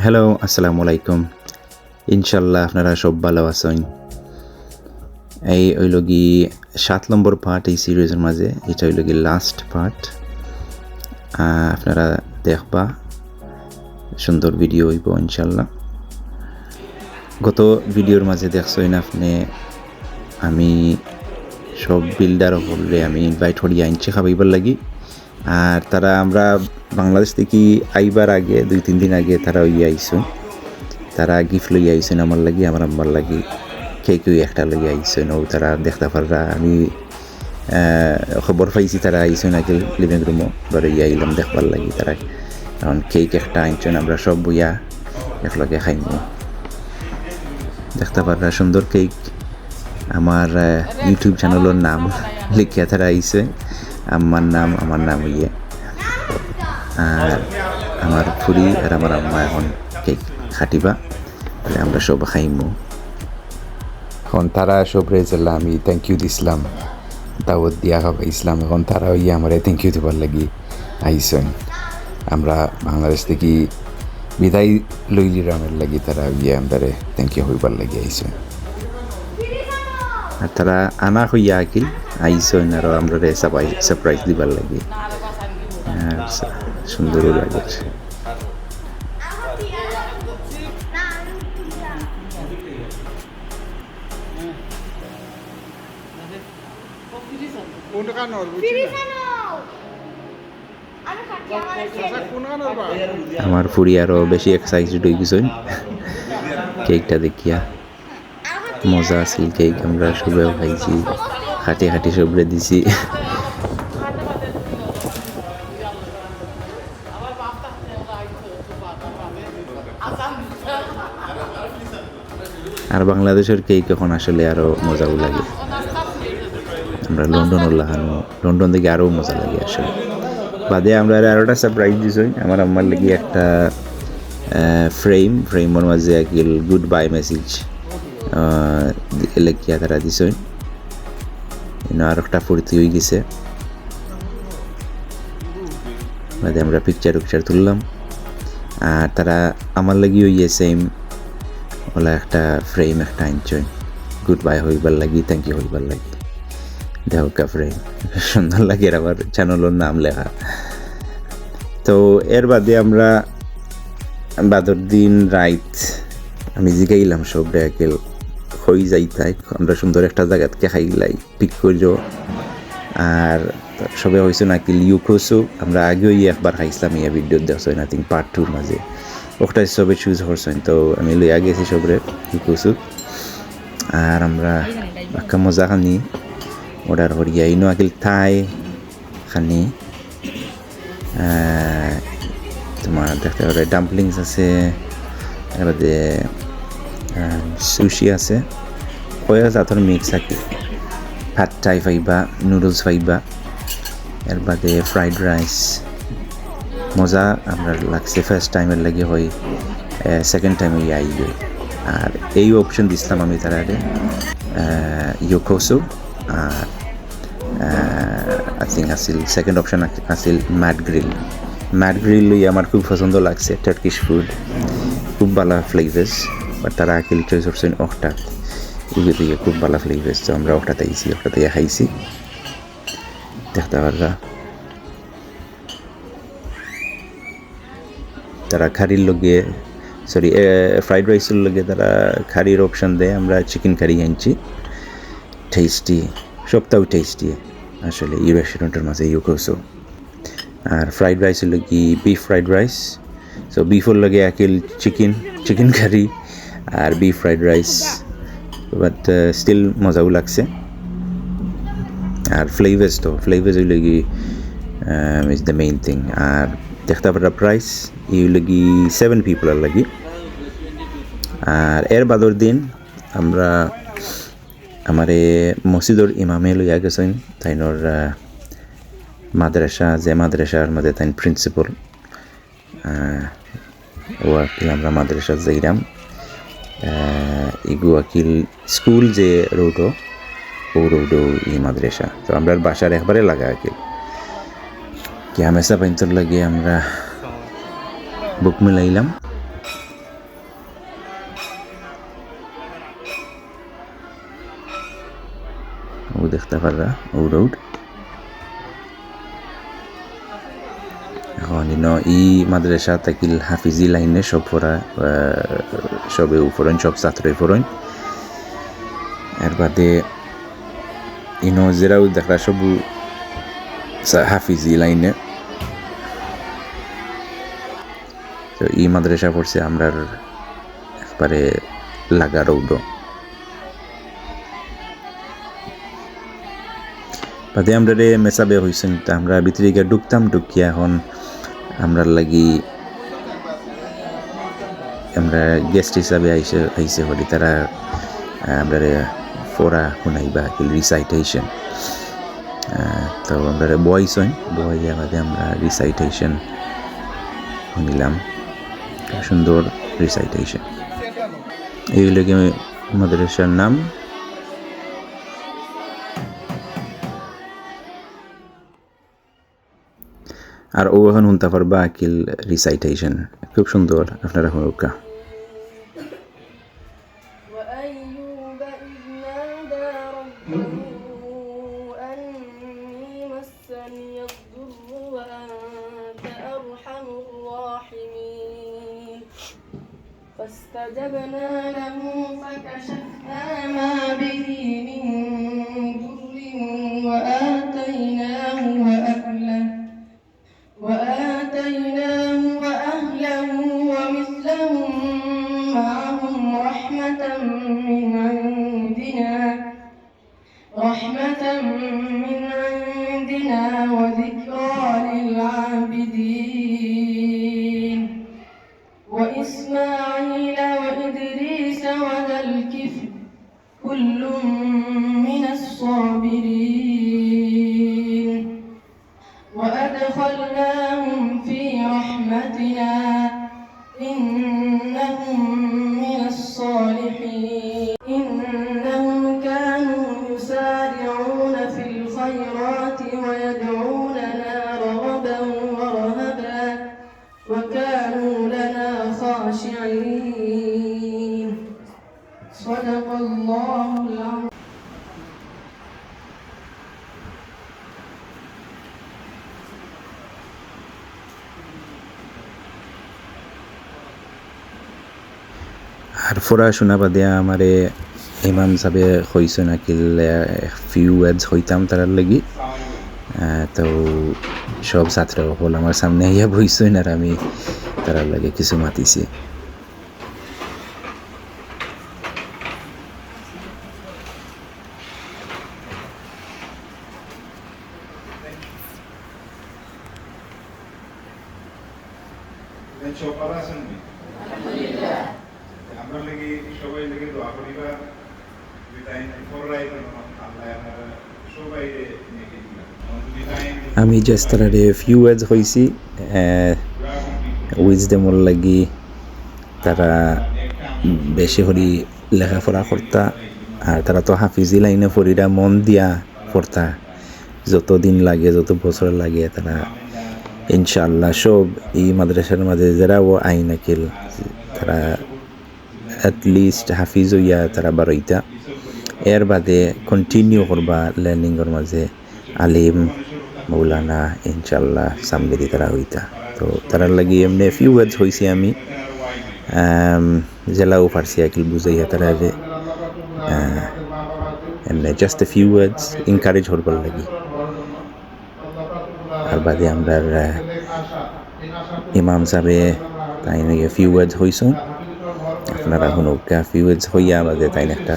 Hello আসসালামু আলাইকুম। ইনশাল্লাহ আপনারা সব ভালো আছেন। এই হইল কি সাত নম্বর পার্ট এই সিরিজের মাঝে। এটা হইল কি লাস্ট পার্ট আপনারা দেখবা। সুন্দর ভিডিও হইব ইনশাল্লাহ গত ভিডিওর মাঝে দেখছেন আপনি, আমি সব বিল্ডার হলে আমি ইনভাইট করি আনছি খাবাইবার লাগি। আর তারা আমরা বাংলাদেশ থেকে আইবার আগে, দুই, তিন দিন আগে তারা ওই আইসুন তারা গিফট লই আইসুন আমার লাগি, আমার আম্মার লাগি। কে কেউ একটা লই আইসেন। ও তারা দেখতে পাররা, আমি খবর পাইছি তারা আইসুন আগে লিভিং রুমও এবার ইয়ে আইলাম দেখবার লাগি তারা। কারণ কেক একটা আনছেন, আমরা সব বইয়া একলগে খাইম। দেখতে পাররা, সুন্দর কেক। আমার ইউটিউব চ্যানেলের নাম লিখিয়া তারা আইসে। আমার নাম আমার নাম ইয়ে আর আমার ফুরি আর আমার আম্মা এখন কেক খাটিবা। তাহলে আমরা সব খাইমু। এখন তারা সব রেজাল্লা আমি থ্যাংক ইউ দিছিলাম। দাওয়াত দিয়া খাবা ইসলাম এখন তারা ইয়ে আমার থ্যাংক ইউ দিবার লাগি। আইসেন। আমরা বাংলাদেশ থেকে বিদায় লইলি রামের লাগি, তারা ইয়ে আমাদের থ্যাংক ইউ হইবার লাগি, আইসেন। তারা আনা হইয়া আকিল। আইসেন আর আমরা সারপ্রাইজ দিবার লাগি। আর সুন্দরও লাগে আমার ফুরি আরও বেশি এক্সাইটেড হয়ে গেছেন কেকটা দেখিয়া। মজা আছিল কেক, আমরা সবেও খাইছি। খাটি খাটি সবরে দিছি। আর বাংলাদেশের কেক এখন আসলে আরও মজাও লাগে। আমরা লন্ডনের লাগানো লন্ডন থেকে আরও মজা লাগে আসলে। বাদে আমরা আরোটা সারপ্রাইজ দিছি আমার আম্মার লাগি একটা ফ্রেম ফ্রেমের মাঝে গুড বাই মেসেজ লেখিয়া তারা দিছে আর একটা ফুর্তি হয়ে গেছে। বাদে আমরা পিকচার উকচার তুললাম। আর তারা আমার লাগি ইয়ে সেম ওলা একটা ফ্রেম একটা আনছই গুড বাই হইবার লাগি থ্যাংক ইউ হইবার লাগি। দেহকা ফ্রেম সুন্দর লাগে আবার চ্যানেলের নাম লেখা। তো এর বাদে আমরা বাদর দিন রাইত, আমি জিগাইলাম সব রেকেল হই যাই তাই আমরা সুন্দর একটা জায়গাতকে খাইলাই পিক করিও আর সবে হয়েছে নাকি লিউকোসো আমরা আগেও একবার খাইছিলাম ইয়ে ভিডিও দেখছ আই থিঙ্ক পার্ট টুর মাঝে। ওটা সবে চুজ করছেন তো আমি লইয়া গেছি সবরে লিউকোসো আর আমরা একটা মজা খানি অর্ডার করিয়া ইনো আকিল থাই খানি। তোমার দেখতে পারে ডাম্পলিংস আছে এর বাদে সুশি আছে। কয়া জাতর মিক্স আছে। ভাত টাই পাইবা নুডলস পাইবা এর বাদে ফ্রাইড রাইস মজা, আমরা লাগছে ফার্স্ট টাইমের লাগে হয় সেকেন্ড টাইমে আই আর এই অপশন দিছিলাম আমি তারারে ইয়োকোসো আর আই থিঙ্ক আছিল সেকেন্ড অপশন আছিল ম্যাট গ্রিল ম্যাট গ্রিল লই আমার খুব পছন্দ লাগছে টার্কিশ ফুড খুব ভালো ফ্লেভার্স তারা আকিল চয়েস করছেন অকটাত উগে থেকে খুব ভালো ফ্লেভার্স তো আমরা অকটাতে আইছি অকটাতে খাইছি দেখতে পাররা তারা খারির লগে সরি ফ্রাইড রাইসের লগে তারা খারির অপশন দেয়। আমরা চিকেন কারি আনছি। টেস্টি সবটাও টেস্টি আসলে এই রেস্টুরেন্টের মাঝে ইউ করছ আর ফ্রাইড রাইস হলো কি বিফ ফ্রাইড রাইস সো বিফের লগে একিল chicken chicken curry R beef fried rice but still মজাও লাগছে। আর ফ্লেভার্স তো ফ্লেভার্স হইল কি ইজ দ্য মেইন থিং আর দেখতে পারা প্রাইস ই হইল কি সেভেন পিপলের লাগি। আর এর বাদর দিন আমরা, আমারে মসজিদর ইমামে লইয়া গেছেন, তাইনর মাদ্রাসা, যে মাদ্রাসার মধ্যে তাইন প্রিন্সিপাল ও আকিল আমরা মাদ্রাসা যাইরাম। গুয়াকিল স্কুল যে রোডও ও রোডও ই মাদ্রাসা। তো আমরা বাসার একবারে লাগা আকিল। কি হামেশা পাইন্তর লাগে আমরা বুক মিলাইলাম। ও দেখতে পাররা, ও রোড। ইন ই মাদ্রাসা তাকিল হাফিজি লাইনে সব পড়া সবে উপরণ সব ছাত্রই পড়ন এর বাদে ইনো যেরাও দেখা সবু হাফিজি লাইনে তো ই মাদ্রাসা পড়ছে আমরার একবারে লাগা রৌড বাদে আমরা রে মেসাবে হইছেন তা আমরা ভিতরে গিয়ে ঢুকতাম ঢুকিয়া এখন আমরা লাগি আমরা গেস্ট হিসাবে আইসে আইসে হলি। তারা আমরা ফোরা শুনাইবা কিল রিসাইটেশন তো আমরা বয়স হইন বইয়া বাদে আমরা রিসাইটেশন শুনিলাম। সুন্দর রিসাইটেশন এইগুলোকে মাদ্রাসার নাম? আর ও এখন হুনতা পারবা আকিল রিসাইটেশন খুব সুন্দর আপনারা শুনুকা وآتيناه وأهله ومثلهم معهم رحمة من عندنا رحمة من عندنا وذكرى للعابدين. وإسماعيل وإدريس وذا الكفل كل من الصابرين. وأدخلناهم আর ফোরা শোনা বাদে আমারে ইমাম সাহেবে হইছেন আকিল ফিউ ওয়ার্ডস হইতাম তারার লাগি। তো সব ছাত্র হল আমার সামনে আইয়া বইছেন আর আমি তারার লাগে কিছু মাতিছি। সবাই আছেন নি? আমরা লাগি সবাই লাগি দোয়া করিবা যে টাইম ফর রাইট আল্লাহ আপনারা সবাই নেকি দিবা যদি টাইম আমি জাস্ট তারারে ফিউ ওয়ার্ডস হইছি উইজডেমর লাগি তারা বেশি করি লেখাপড়া করতা, আর তারা তো হাফিজি লাইনে ফরিরা মন দিয়া পড়তা। যত দিন লাগে, যত বছর লাগে তারা ইনশাআল্লাহ সব এই মাদ্রাসার মাঝে যারাও আইন আকিল, তারা অ্যাটলিস্ট হাফিজ হইয়া তারা বারইতা। এর বাদে কন্টিনিউ করবা লার্নিংয়ের মাঝে। আলিম, মৌলানা ইনশাল্লাহ সামবেদি তারা হইতা। তো তারার লাগি এমনি ফিউ ওয়ার্ডস হইছি আমি। জেলাও পারছি আকিল বুঝাইয়া তারা যে এমনি just a few words encourage করবার লাগি। আর বাদে আমরা ইমাম সাহেবে, তাই নাকি ফিউ ওয়ার্ডস হইছো আপনারা শুনুকা ফিউ ওয়ার্ডস হইয়া বাদে তাই একটা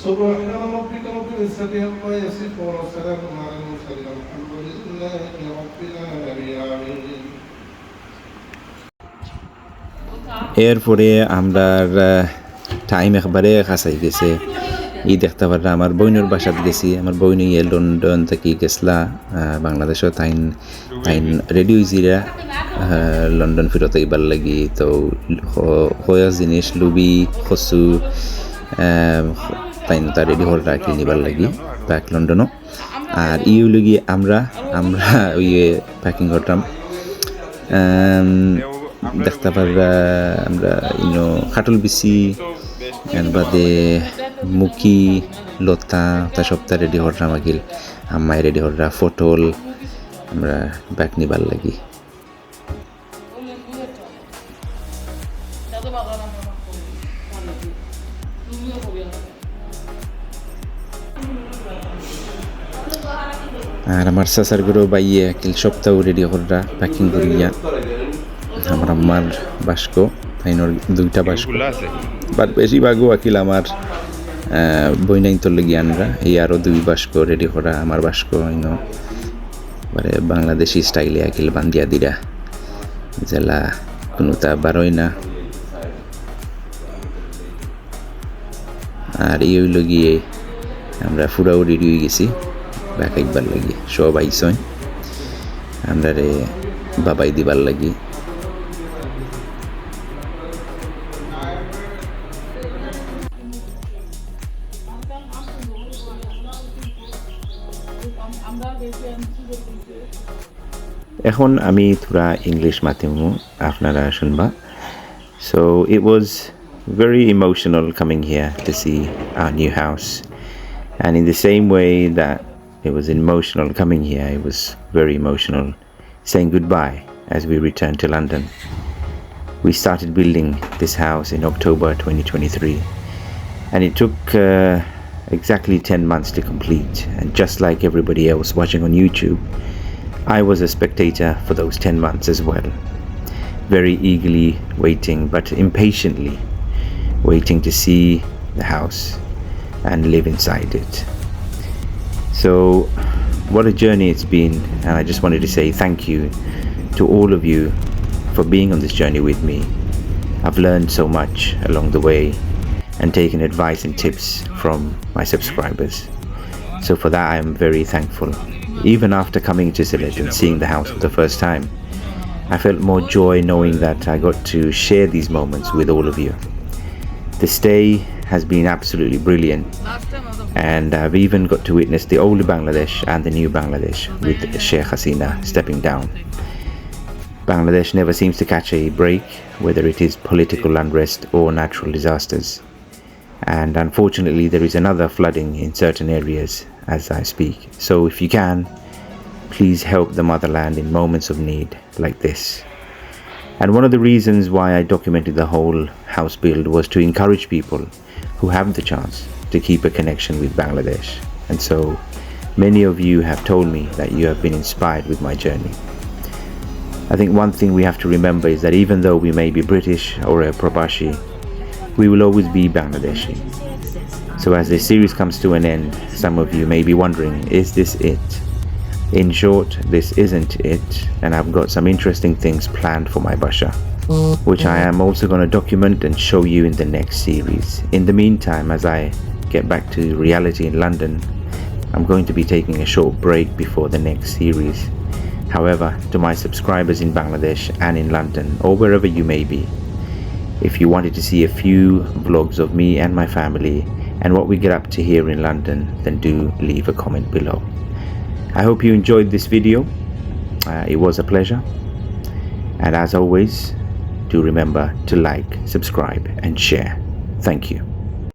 سبحان ربك رب العزة عما يصفون وسلام على المرسلين الحمد لله رب العالمين এরপরে আমরা টাইম একবারে কাছাই গেছে ই দেখতে পাররা আমার বইনের বাসাত গেছি আমার বইন ইয়ে লন্ডন থেকে গেছলা আহ, বাংলাদেশও তাইন তাইন রেডি হয়েছিরা লন্ডন ফিরত এইবার লাগি তো হয়া জিনিস লুবি খসু তাইন তার রেডি হল রাখি নিবার লাগি ব্যাক লন্ডনও আর ইউ লগি আমরা আমরা ইয়ে প্যাকিং করতাম। দেখতে পাররা আমরা ইনো খাটল বিচি বাদে মুখি লতা তা সপ্তাহ রেডি হররা মাগিল আম্মাই রেডি হররা ফটল, আমরা ব্যাগ নিবার লাগি। আর আমার সাসারগুলো বাইয়ে কিল সপ্তাহ রেডি হররা প্যাকিং করিয়া আমার আম্মার বাস্ক তাইনোর দুইটা বাস্ক। বাট বেশিরভাগও আকিল আমার বইনাইন্তর লগি আনরা। এই আরও দুই বাস্ক রেডি করা আমার বাস্ক হইন মানে বাংলাদেশি স্টাইলে আকিল বান্দিয়া দিরা। জেলা কোনো তা বারোই না। আর এই হইল গিয়ে আমরা ফুরাও রেডি হয়ে গেছি। রাখাইবার লাগি, সব আইসয় আন্দারে বাবাই দিবার লাগি। এখন আমি থোড়া ইংলিশ মাতিম আপনারা শুনবা। So it was very emotional coming here to see a new house and in the same way that it was emotional coming here. It was very emotional saying goodbye as we returned to london. We started building this house in october 2023 and it took uh, exactly 10 months to complete. And just like everybody else watching on youtube I was a spectator for those 10 months as well, very eagerly waiting but impatiently waiting to see the house and live inside it. So, what a journey it's been, and I just wanted to say thank you to all of you for being on this journey with me. I've learned so much along the way and taken advice and tips from my subscribers. So for that, I am very thankful. Even after coming to Sylhet and seeing the house for the first time, I felt more joy knowing that I got to share these moments with all of you. The stay has been absolutely brilliant, and uh, I've even got to witness the old Bangladesh and the new Bangladesh with Sheikh Hasina stepping down. Bangladesh never seems to catch a break, whether it is political unrest or natural disasters and unfortunately there is another flooding in certain areas as I speak. So if you can, please help the motherland in moments of need like this. And one of the reasons why I documented the whole house build was to encourage people who have the chance to keep a connection with Bangladesh. And so many of you have told me that you have been inspired with my journey. I think one thing we have to remember is that even though we may be British or a Prabashi, we will always be Bangladeshi. So, as this series comes to an end, some of you may be wondering is this it? In short, this isn't it, and I've got some interesting things planned for my Basha, which I am also going to document and show you in the next series. In the meantime, as I get back to reality in London, I'm going to be taking a short break before the next series. However, to my subscribers in Bangladesh and in London, or wherever you may be, if you wanted to see a few vlogs of me and my family and what we get up to here in London, then do leave a comment below. I hope you enjoyed this video. Uh, it was a pleasure. And as always, do remember to like, subscribe, and share. Thank you.